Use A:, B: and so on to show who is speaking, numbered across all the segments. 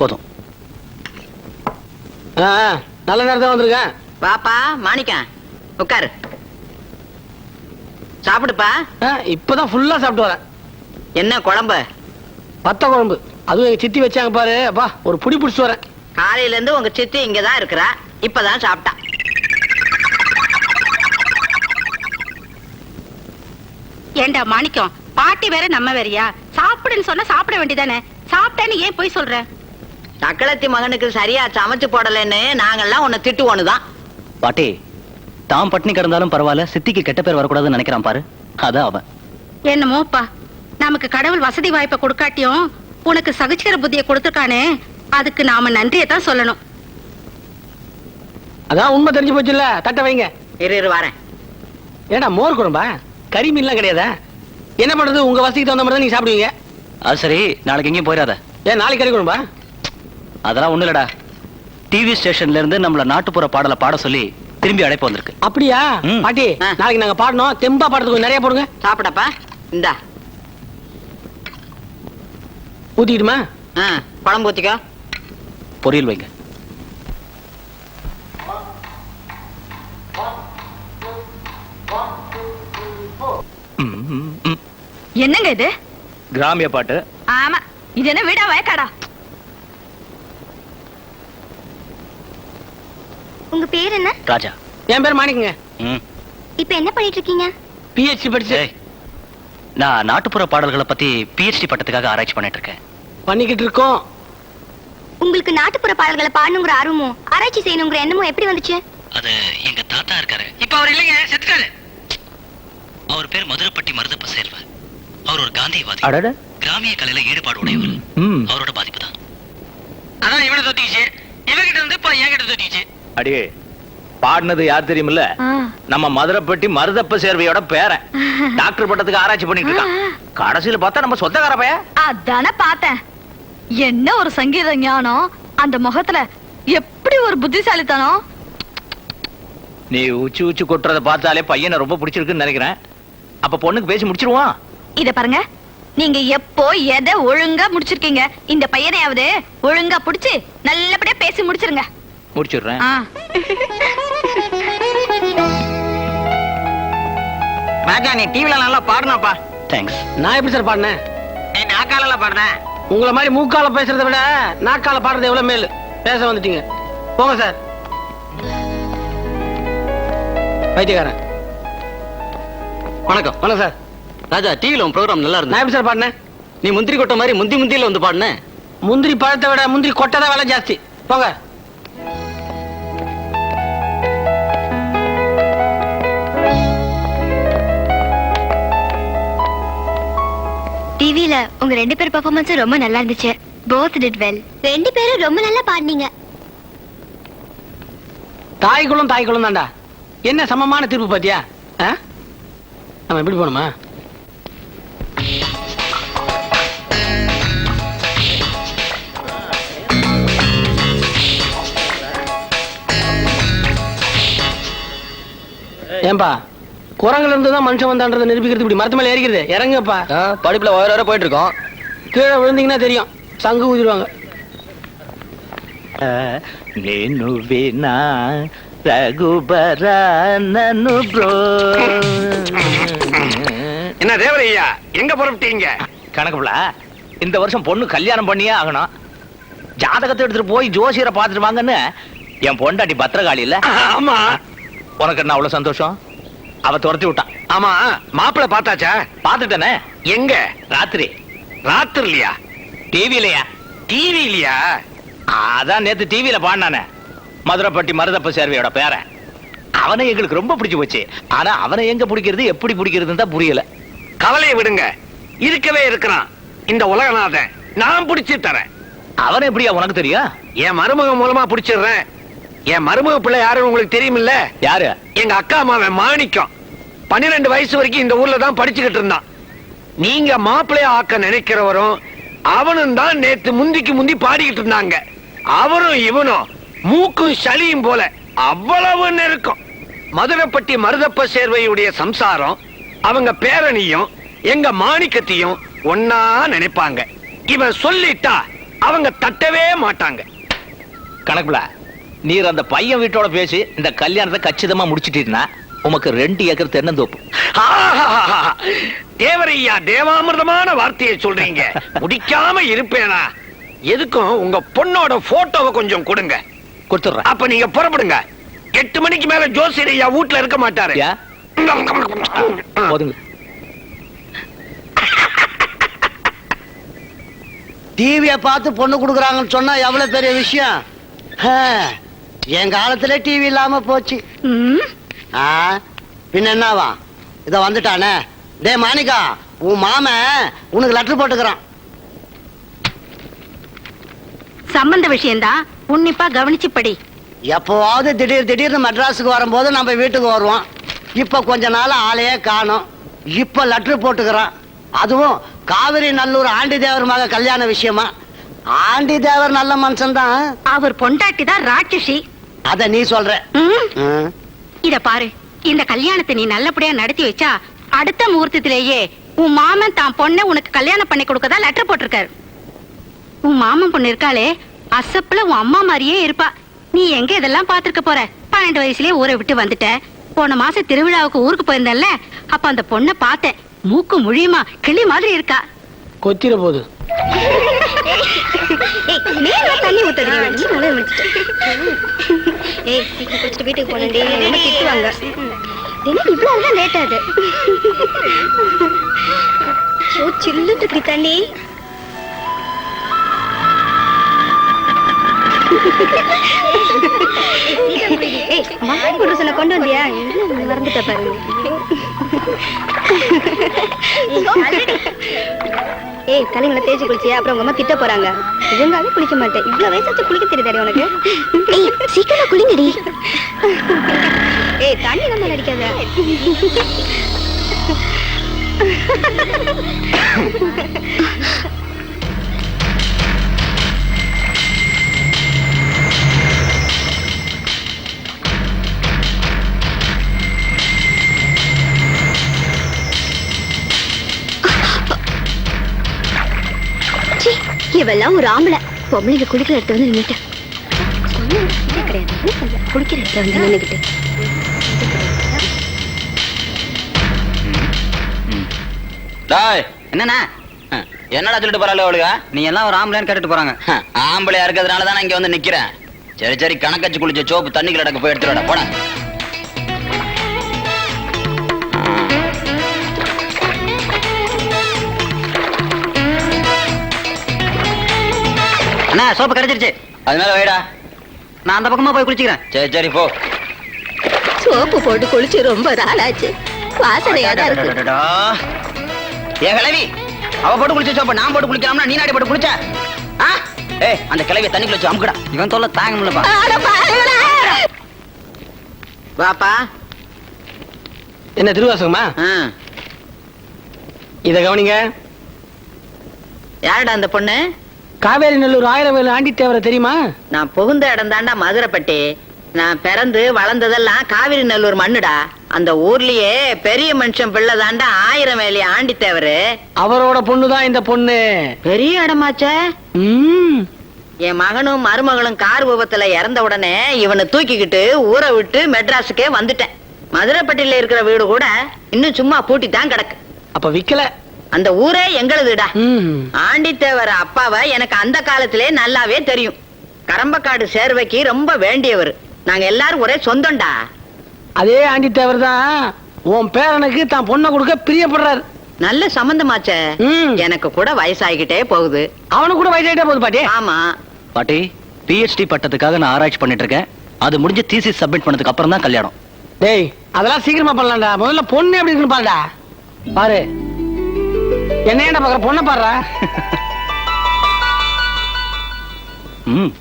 A: போதும்.
B: நல்ல நேரத்தில் வந்திருக்கேன்.
C: பாப்பா மாணிக்கம் உட்காரு. சாப்பிடுப்பா?
B: இப்பதான் ஃபுல்லா சாப்பிட்டு வரேன்.
C: என்ன குழம்பு?
B: பத்த குழம்பு. அதுவும் எங்க சித்தி வச்சாங்க பாரு. அப்பா ஒரு புடி பிடிச்சிட்டு வரேன்.
C: காலையில இருந்து உங்க சித்தி இங்கதான் இருக்கிறா. இப்பதான் சாப்பிட்டா.
D: ஏண்டா மாணிக்கம் பாட்டி வேற நம்ம வேறயா? சாப்பிடுன்னு சொன்னா சாப்பிட வேண்டியதானே? சாப்பிட்டேன்னு ஏன் போய் சொல்ற?
C: சக்களத்தி மகனுக்கு சரியா சமைச்சு போடலைன்னு நாங்கெல்லாம் உன்னை திட்டுவோன்னு தான்
A: பாட்டி தாம் பட்டினி கிடந்தாலும் பரவாயில்ல சித்திக்கு கெட்ட பேர் வரக்கூடாதுன்னு நினைக்கிறான் பாரு. அதான் அவன்.
D: என்னமோப்பா நமக்கு கடவுள் வசதி வாய்ப்பை கொடுக்காட்டியும் உனக்கு சகிச்சுக்கிற புத்தியை கொடுத்துருக்கானே அதுக்கு நாம நன்றியை தான் சொல்லணும்.
B: அதான் உண்மை தெரிஞ்சு போச்சுல்ல தட்டை வைங்க.
C: இரு இரு வரேன்.
B: ஏடா மோர் குழம்பா? கறி மீன்லாம் கிடையாதா? என்ன பண்றது உங்க வசதிக்கு தகுந்த மாதிரி தான் நீங்க சாப்பிடுவீங்க.
A: அது சரி நாளைக்கு எங்கேயும் போயிடாத.
B: ஏன் நாளைக்கு கறி குழம்பா?
A: அதெல்லாம் ஒண்ணு இல்லடா. டிவி ஸ்டேஷன்ல இருந்து நம்மள நாட்டுப்புற பாடலை பாட சொல்லி திரும்பி அழைப்பு வந்திருக்கு.
B: அப்படியா?
A: ம்.
B: பாட்டி
C: ஆ.
B: நாளைக்கு நாங்க பாடணும். தெம்பா பாடுறதுக்கு கொஞ்சம் நிறைய போடுங்க.
C: சாப்பிடப்பா. இந்தா.
B: ஊத்திக்கிட்டுமா?
C: ஆ, குழம்பு ஊத்திக்கோ.
A: பொரியல் வைங்க. ம், ம், ம்.
D: என்னங்க இது?
A: கிராமிய பாட்டு.
D: ஆமா. இது என்ன வீடா வயக்காடா?
E: உங்க பேர் என்ன?
A: ராஜா.
B: என் பேர் மாணிக்கங்க.
A: ம்.
E: இப்ப என்ன பண்ணிட்டு இருக்கீங்க
B: பிஹெச்டி படிச்சு
A: நான் நாட்டுப்புற பாடல்களை பத்தி பிஹெச்டி பட்டத்துக்காக ஆராய்ச்சி பண்ணிட்டு இருக்கேன்
B: பண்ணிக்கிட்டு இருக்கோம்
E: உங்களுக்கு நாட்டுப்புற பாடல்களை பாடணுங்கிற ஆர்வமும் ஆராய்ச்சி செய்யணுங்கிற எண்ணமும் எப்படி வந்துச்சு?
A: அது எங்க தாத்தா இருக்காரு.
B: இப்ப அவர் இல்லைங்க செத்துட்டாரு.
A: அவர் பேர் மதுரப்பட்டி மருதப்ப சேர்வ. அவர் ஒரு காந்தியவாதி
B: அடட.
A: கிராமிய கலையில ஈடுபாடு உடையவர். அவரோட பாதிப்பு தான்
B: அதான் இவனை தொத்திக்கிச்சு இவகிட்ட இருந்து இப்ப என்கிட்ட தொத்திக்கிச்சு
F: அடியே பாடினது யார் தெரியுமில்ல? நம்ம மதுரைப்பட்டி மருதப்ப சேர்வையோட பேரன். டாக்டர் பட்டத்துக்கு ஆராய்ச்சி பண்ணிட்டு இருக்கான். கடைசியில பார்த்தா நம்ம சொந்தக்கார பையன்.
D: அதானே பார்த்தேன். என்ன ஒரு சங்கீத ஞானம்? அந்த முகத்துல எப்படி ஒரு புத்திசாலித்தனம்?
F: நீ உச்சி உச்சி கொட்டுறத பார்த்தாலே பையனை ரொம்ப பிடிச்சிருக்குன்னு நினைக்கிறேன். அப்ப பொண்ணுக்கு பேசி முடிச்சிருவான்
D: இத பாருங்க. நீங்க எப்போ எதை ஒழுங்கா முடிச்சிருக்கீங்க? இந்த பையனையாவது ஒழுங்கா புடிச்சு நல்லபடியா பேசி முடிச்சிருங்க.
F: முடிச்சிடுறேன்.
C: ராஜா நீ டிவில நல்லா பாடுனாப்பா.
A: தேங்க்ஸ்
B: நான் எப்படி சார் பாடினேன்?
C: நீ நாக்கால பாடுன.
B: உங்களை மாதிரி மூக்கால பேசுறதை விட நாக்கால பாடுறது எவ்வளவு மேல்? பேச வந்துட்டீங்க. போங்க சார் வைத்தியக்காரன்
G: வணக்கம்.
B: வணக்கம் சார்
G: ராஜா டிவில உன் ப்ரோக்ராம் நல்லா
B: நான்
G: இருந்தது
B: எப்படி சார் பாடினேன்?
G: நீ முந்திரி கொட்டை மாதிரி முந்தி முந்தியில வந்து பாடுன.
B: முந்திரி பழத்தை விட முந்திரி கொட்டை தான் விலை ஜாஸ்தி. போங்க.
E: டிவில உங்க ரெண்டு பேர் பெர்ஃபார்மன்ஸ் ரொம்ப நல்லா இருந்துச்சு. போத் டிட் வெல் ரெண்டு பேரும் ரொம்ப நல்லா பாடினீங்க.
B: தாய்க்குளம் தாய்க்குளம் தான்டா. என்ன சமமான தீர்ப்பு பாத்தியா? நம்ம எப்படி போகணுமா ஏன்பா? குரங்குல இருந்து தான் மனுஷன் வந்தான்றதை நிரூபிக்கிறது இப்படி மரத்து மேல ஏறிக்கிறது இறங்குப்பா
G: படிப்புல வர வர போயிட்டு இருக்கோம்
B: கீழே விழுந்தீங்கன்னா தெரியும் சங்கு ஊதிடுவாங்க
F: నేను వినా రఘుబర నన్ను బ్రో
H: என்ன தேவரையா எங்க புறப்பட்டீங்க
F: கணக்குல இந்த வருஷம் பொண்ணு கல்யாணம் பண்ணியே ஆகணும் ஜாதகத்தை எடுத்துட்டு போய் ஜோசியரை பார்த்துட்டு வாங்கன்னு என் பொண்டாட்டி பத்திரகாளி இல்ல
H: ஆமா
F: உனக்கு என்ன அவ்வளவு சந்தோஷம் அவ துரத்தி விட்டான்
H: ஆமா மாப்பிள்ள பார்த்தாச்சா?
F: பார்த்துட்டேனே.
H: எங்க?
F: ராத்திரி.
H: ராத்திரி
F: இல்லையா
H: டிவி இல்லையா டிவி இல்லையா
F: அதான் நேத்து டிவியில பாடினானே. மதுரைப்பட்டி மருதப்ப சேர்வையோட பேரன். அவனை எங்களுக்கு ரொம்ப பிடிச்சு போச்சு. ஆனா அவனை எங்க பிடிக்கிறது எப்படி பிடிக்கிறதுன்னு தான் புரியல.
H: கவலையை விடுங்க. இருக்கவே இருக்கிறான். இந்த உலகநாதன். நான் பிடிச்சு தரேன்.
F: அவனை எப்படியா உனக்கு தெரியும்?
H: என் மருமக மூலமா பிடிச்சிடுறேன். என் மருமக பிள்ளை யாருன்னு உங்களுக்கு தெரியுமில்ல?
F: யாரு?
H: எங்க அக்கா அம்மாவன் மாணிக்கம். பன்னிரெண்டு வயசு வரைக்கும் இந்த ஊர்ல தான் படிச்சுக்கிட்டு இருந்தான். நீங்க மாப்பிள்ளைய ஆக்க நினைக்கிறவரும் அவனும் தான் நேத்து முந்திக்கு முந்தி பாடிக்கிட்டு இருந்தாங்க. அவரும் இவனும் மூக்கும் சளியும் போல அவ்வளவு நெருக்கம். மதுரைப்பட்டி மருதப்ப சேர்வையுடைய சம்சாரம் அவங்க பேரணியும் எங்க மாணிக்கத்தையும் ஒன்னா நினைப்பாங்க. இவன் சொல்லிட்டா அவங்க தட்டவே மாட்டாங்க.
F: கணக்குல நீர் அந்த பையன் வீட்டோட பேசி இந்த கல்யாணத்தை கச்சிதமா முடிச்சிட்டீங்கன்னா உமக்கு ரெண்டு ஏக்கர் தென்னந்தோப்பு.
H: தேவரையா தேவாமிர்தமான வார்த்தையை சொல்றீங்க. முடிக்காம இருப்பேனா? எதுக்கும் உங்க பொண்ணோட போட்டோவை கொஞ்சம் கொடுங்க.
F: கொடுத்துட்றேன்
H: அப்ப நீங்க புறப்படுங்க. எட்டு மணிக்கு மேல ஜோசியர் ஐயா வீட்டுல இருக்க மாட்டாரு.
F: போதுங்க.
I: டிவிய பார்த்து பொண்ணு கொடுக்குறாங்கன்னு சொன்னா எவ்வளவு பெரிய விஷயம்? ஹ, என் காலத்துல டிவி இல்லாம போச்சு. பின்ன என்னவா இத வந்துட்டானே. டேய் மாணிக்கா உன் மாமன் உனக்கு லெட்டர் போட்டுக்கிறான்.
D: சம்பந்த விஷயம்தான் உன்னிப்பா கவனிச்சு படி.
I: எப்போவாவது திடீர் திடீர்னு மெட்ராஸுக்கு வரும்போது நம்ம வீட்டுக்கு வருவோம். இப்ப கொஞ்ச நாள் ஆளையே காணோம். இப்ப லெட்டர் போட்டுக்கிறான். அதுவும் காவிரி நல்லூர் ஆண்டி தேவர் மக கல்யாண விஷயமா? ஆண்டி தேவர் நல்ல மனுஷன் தான்
D: அவர் பொண்டாட்டி தான் ராட்சசி.
I: அத நீ சொல்ற.
D: இத பாரு. இந்த கல்யாணத்தை நீ நல்லபடியா நடத்தி வச்சா அடுத்த முகூர்த்தத்திலேயே உன் மாமன் தான் பொண்ண உனக்கு கல்யாணம் பண்ணி கொடுக்கதா லெட்டர் போட்டிருக்காரு. உன் மாமன் பொண்ணு இருக்காளே அசப்புல உன் அம்மா மாதிரியே இருப்பா. நீ எங்க இதெல்லாம் பாத்துருக்க போற? பன்னெண்டு வயசுலயே ஊரை விட்டு வந்துட்ட. போன மாசம் திருவிழாவுக்கு ஊருக்கு போயிருந்தேன்ல அப்ப அந்த பொண்ணை பார்த்தேன். மூக்கு முழியுமா கிளி மாதிரி இருக்கா.
B: கொத்திர போகுது
E: தண்ணி ஊத்துறீங்க. ஏய் சீக்கிரம் குடிச்சிட்டு வீட்டுக்கு போனேன்டி ரொம்ப திட்டுவாங்க. தினம் இவ்வளவு லேட் ஆகுது ஷோ சில்லுட்டு இருக்கு தண்ணி. ஏய் வாங்கி கொண்டு வந்தியா? மறந்துட்ட பாரு. ஏய் தலைங்களை தேய்ச்சி குளிச்சியா? அப்புறம் உங்க அம்மா திட்ட போறாங்க. குளிக்க மாட்டேன். இவ்வளவு வயசாச்சு குளிக்க தெரியுதாடி உனக்கு? சீக்கிரமா குளிங்கடி. ஏய் தண்ணி நம்ம அடிக்காத இவெல்லாம் ஒரு ஆம்பளை. பொம்பளைங்க குளிக்கிற இடத்துல வந்து நின்னுட்டு கிடையாது. குளிக்கிற இடத்துல வந்து நின்னுக்கிட்டு.
G: என்னண்ணா? என்னடா சொல்லிட்டு போறாள் அவளுங்க நீ எல்லாம் ஒரு ஆம்பளைன்னு கேட்டுட்டு போறாங்க. ஆம்பளையா இருக்கிறதுனால தான் இங்க வந்து நிக்கிறேன். சரி சரி கணக்கச்சு குளிச்ச சோப்பு தண்ணிக்கு அடக்க போய் எடுத்துடா போட. அண்ணா சோப்பு கிடைச்சிருச்சு அது மேல வைடா நான் அந்த பக்கமா போய் குளிச்சுக்கிறேன் சரி சரி போ
E: சோப்பு போட்டு குளிச்சு ரொம்ப நாளாச்சு வாசனையா தான் இருக்கு.
G: ஏன் கிளவி அவ போட்டு குளிச்ச சோப்ப நான் போட்டு குளிக்கலாம்னா நீ நாடி போட்டு குளிச்ச ஆ? ஏய் அந்த கிளவிய தண்ணி குளிச்சு அமுக்குடா இவன் தொல்லை தாங்க முடியலப்பா
C: வாப்பா
B: என்ன திருவாசகமா இத கவனிங்க
C: யாருடா அந்த பொண்ணு
B: காவேரி நல்லூர் ஆயிரம் வேலு ஆண்டி தேவரை தெரியுமா?
C: நான் புகுந்த இடம் தாண்டா மதுரைப்பட்டி. நான் பிறந்து வளர்ந்ததெல்லாம் காவிரி நல்லூர் மண்ணுடா. அந்த ஊர்லயே பெரிய மனுஷன் பிள்ளை தாண்டா ஆயிரம் வேலி ஆண்டி தேவரு
B: அவரோட பொண்ணு தான் இந்த பொண்ணு.
C: பெரிய இடமாச்சே?
B: ம்.
C: என் மகனும் மருமகளும் கார் விபத்துல இறந்த உடனே இவனை தூக்கிக்கிட்டு ஊரை விட்டு மெட்ராஸுக்கே வந்துட்டேன். மதுரைப்பட்டியில இருக்கிற வீடு கூட இன்னும் சும்மா பூட்டி தான் கிடக்கு.
B: அப்ப விக்கல.
C: அந்த ஊரே எங்களுதுடா. ஆண்டித்தேவர் அப்பாவை எனக்கு அந்த காலத்திலே நல்லாவே தெரியும். கரம்பக்காடு சேர்வைக்கு ரொம்ப வேண்டியவர். நாங்க எல்லாரும் ஒரே சொந்தம்டா.
B: அதே ஆண்டி தேவர் தான் உன் பேரனுக்கு தான் பொண்ணை கொடுக்க பிரியப்படுறாரு.
C: நல்ல சம்பந்தமாச்சே. எனக்கு கூட வயசாகிக்கிட்டே போகுது.
B: அவனுக்கு கூட வயசாயிட்டே போகுது பாட்டி
C: ஆமா.
A: பாட்டி பிஹெச்டி பட்டத்துக்காக நான் ஆராய்ச்சி பண்ணிட்டு இருக்கேன் அது முடிஞ்சு தீசிஸ் சப்மிட் பண்ணதுக்கு அப்புறம் தான் கல்யாணம்.
B: டேய் அதெல்லாம் சீக்கிரமா பண்ணலாம்டா. முதல்ல பொண்ணு எப்படி இருக்குன்னு பாருடா. பாரு என்ன ஏன்டா பாக்குற பொண்ணை பாருடா
A: ம்.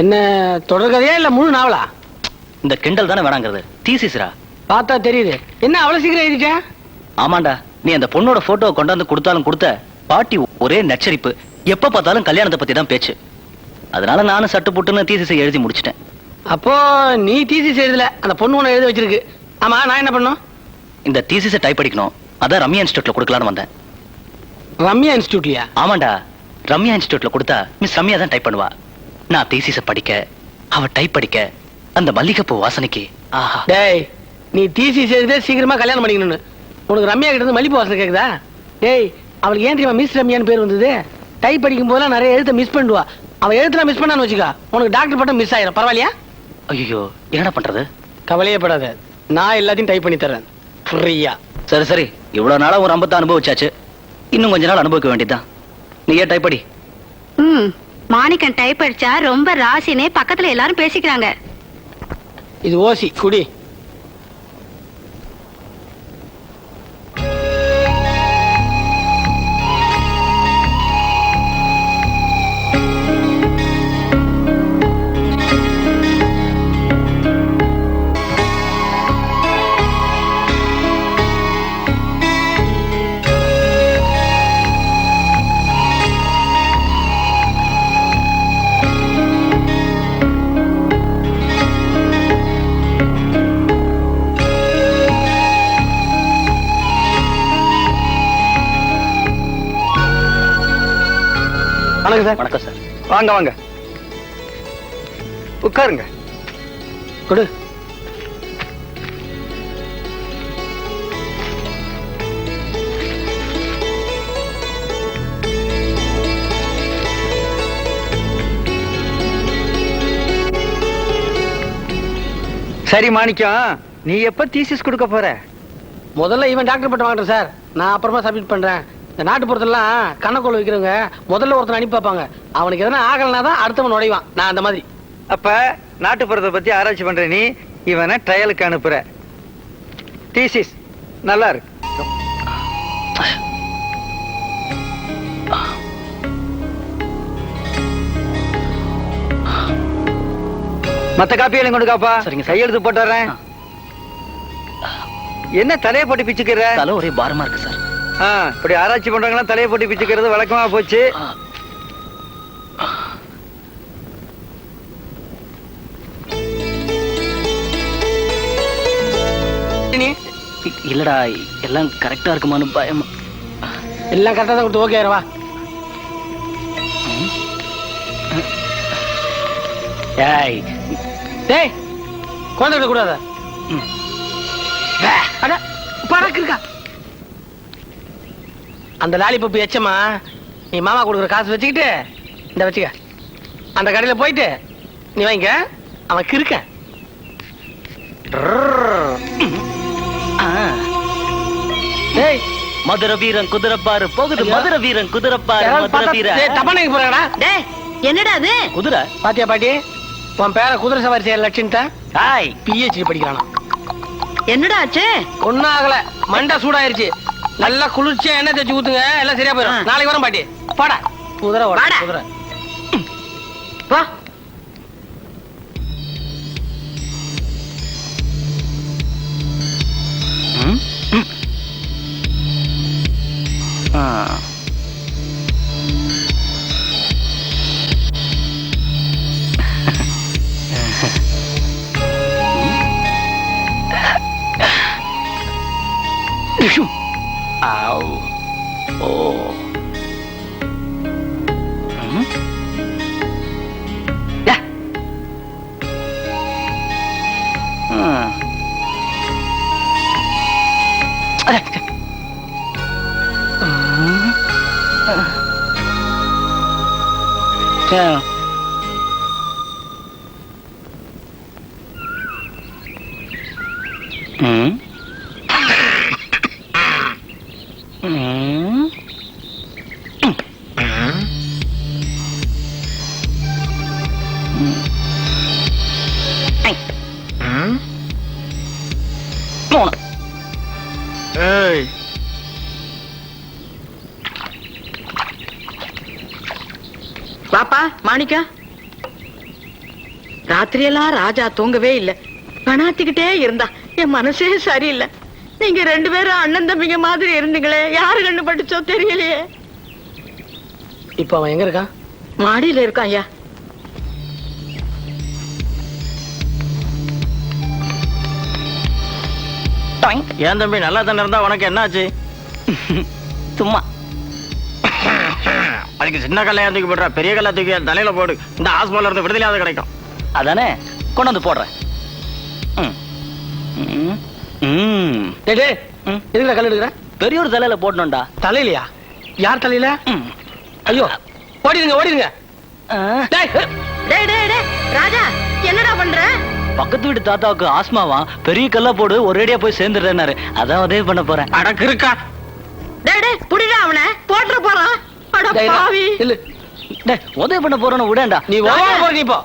B: என்ன தொடர்கதையா இல்ல முழு நாவலா?
A: இந்த கிண்டல் தானே வேணாங்கிறது. தீசிஸ்ரா.
B: பார்த்தா தெரியுது. என்ன அவ்வளவு சீக்கிரம் எழுதிட்டேன்
A: ஆமாண்டா நீ அந்த பொண்ணோட போட்டோவை கொண்டாந்து கொடுத்தாலும் கொடுத்த பாட்டி ஒரே நச்சரிப்பு. எப்ப பார்த்தாலும் கல்யாணத்தை பத்தி தான் பேச்சு. அதனால நானும் சட்டு புட்டுன்னு தீசிஸை எழுதி முடிச்சிட்டேன்.
B: அப்போ நீ தீசி எழுதல அந்த பொண்ணு ஒண்ணு எழுதி வச்சிருக்கு. ஆமா நான் என்ன பண்ணும்
A: இந்த தீசிஸை டைப் அடிக்கணும். அதான் ரம்யா இன்ஸ்டியூட்ல கொடுக்கலான்னு வந்தேன்.
B: ரம்யா இன்ஸ்டியூட்லயா
A: ஆமாண்டா. ரம்யா இன்ஸ்டியூட்ல கொடுத்தா மிஸ் ரம்யா தான் டைப் பண்ணுவா. நான் தீசிஸ படிக்க அவ டைப் படிக்க அந்த மல்லிகைப்பூ வாசனைக்கு ஆஹா.
B: டேய் நீ டிசி செய்தே சீக்கிரமா கல்யாணம் பண்ணிக்கணும்னு. உனக்கு ரம்யா கிட்ட இருந்து மல்லிப்பூ வாசனை கேக்குதா? டேய் அவளுக்கு ஏன் தெரியுமா மிஸ் ரம்யான்னு பேர் வந்தது? டைப் படிக்கும் போதெல்லாம் நிறைய எழுத்த மிஸ் பண்ணுவா. அவ எழுத்துல மிஸ் பண்ணான்னு வச்சுக்கா. உனக்கு டாக்டர் பட்டம் மிஸ் ஆயிரும். பரவாயில்லையா?
A: ஐயோ என்னடா பண்றது?
B: கவலையே படாத. நான் எல்லாத்தையும் டைப் பண்ணி தரேன் ஃப்ரீயா
A: சரி சரி. இவ்வளவு நாளா ஒரு அம்பத்தை அனுபவிச்சாச்சு. இன்னும் கொஞ்ச நாள் அனுபவிக்க வேண்டியதுதான். நீ ஏன் டைப் அடி?
D: ம் மாணிக்கம் டைப் அடிச்சா ரொம்ப ராசினே பக்கத்துல எல்லாரும் பேசிக்கிறாங்க.
B: இது ஓசி குடி. வணக்கம் சார்.
A: வணக்கம் சார்.
H: வாங்க வாங்க. உட்காருங்க.
B: கொடு.
H: சரி மாணிக்கம். நீ எப்ப தீசிஸ் கொடுக்க போற?
B: முதல்ல இவன் டாக்டர் பட்டம் வாங்குறேன் சார். நான் அப்புறமா சப்மிட் பண்றேன். இந்த நாட்டுப்புறத்தெல்லாம் கண்ணக்கோள் வைக்கிறவங்க முதல்ல ஒருத்தன் அனுப்பி பார்ப்பாங்க அவனுக்கு எதனா ஆகலைனா தான் அடுத்தவன் நுழைவான். நான் அந்த மாதிரி.
J: அப்ப நாட்டுப்புறத்தை பத்தி ஆராய்ச்சி பண்ற நீ இவனை ட்ரையலுக்கு அனுப்புற. தீசிஸ் நல்லா இருக்கு. மத்த காப்பியெல்லாம் கொடுக்காப்பா
A: சரிங்க சார்.
J: கையெழுத்து போட்டுறேன் என்ன தலையை போட்டு பிச்சுக்கிற?
A: தலை ஒரே பாரமா இருக்கு சார்.
J: இப்படி ஆராய்ச்சி பண்றவங்க தலையை போட்டு பிச்சுக்கிறது வழக்கமா போச்சு.
A: இல்லடா எல்லாம் கரெக்டா இருக்குமான்னு பயம்.
B: எல்லாம் கரெக்டாக தான் கொடுத்து ஓகே வா.
A: ஏய்
B: டேய் குழந்தை கூடாத. அட பறக்கு இருக்கா அந்த லாலிபப்பு எச்சமா நீ மாமா கொடுக்குற காசு வச்சுக்கிட்டு இந்த வச்சுக்க. அந்த கடையில போயிட்டு நீ வாங்கிக்க. அவன் கிறுக்க
A: ஆ.
B: டேய்
A: மதுர வீரன் குதிரப்பாரு போகுது. மதுர வீரன் குதிரப்பாரு மதுர வீரன்.
B: தப்பான போறாடா
C: டேய் என்னடா அது?
A: குதிரை.
B: பாத்தியா பாட்டி? உன் பேர குதிரை சவாரி செய்யற லட்சணத்தை
A: ஹாய்.
B: பிஹெச்டி படிக்கிறானா.
C: என்னடா ஆச்சு?
B: ஒன்னும் ஆகல. மண்டை சூடாயிருச்சு. நல்லா குளிர்ச்சியா எண்ணெய் தேய்ச்சி ஊத்துங்க. எல்லாம் சரியா போயிடும். நாளைக்கு வரோம் பாட்டி. பாடா. குதிரை
C: வாடா.
B: குதிரை
A: ம்? ம். ஆ. டிஷும். ஆவ். ஓ. ம். யா.
C: மாணிக்கா ராத்திரியெல்லாம் ராஜா தூங்கவே இல்ல. பணாத்திக்கிட்டே இருந்தா. என் மனசே சரியில்லை. நீங்க ரெண்டு பேரும் அண்ணன் தம்பிங்க மாதிரி இருந்தீங்களே. யாரு கண்ணு பட்டுச்சோ தெரியலையே.
B: இப்போ அவன் எங்க இருக்கான்?
C: மாடியில இருக்கான் ஐயா.
B: ஏன் தம்பி நல்லா தானே இருந்தா உனக்கு என்னாச்சு?
A: சும்மா.
B: அதுக்கு சின்ன கல்லையா தூக்கி போடுற பெரிய கல்லை தூக்கி தலையில போடு. இந்த ஹாஸ்பிட்டல் இருந்து விடுதலையாவது கிடைக்கும்.
A: அதானே? கொண்டு வந்து போடுறேன். ம். ம். ம்.
B: டேய் டேய்.
A: ம்.
B: எதுக்குடா கல் எடுக்கிற?
A: பெரியோர் தலையில போடணும்டா.
B: தலையிலையா? யார் தலையில. ஐயோ ஓடிடுங்க ஓடிடுங்க.
A: ஆ.
B: டேய்
C: டேய் டேய் டேய். ராஜா என்னடா பண்ற?
A: பக்கத்து வீட்டு தாத்தாவுக்கு ஆஸ்மாவா? பெரிய கல்லா போடு ஒரேடியா போய் சேர்ந்துடுறேன்னாரு. அதான் உதவி பண்ண போறேன்.
B: அடக்கு இருக்கா
C: டேய் டேய் புடிடா அவனை. போட்டுற போறான்
A: உதவி பண்ண போறேன்னு விடேன்டா
B: நீ ஓட போற நீ இப்போ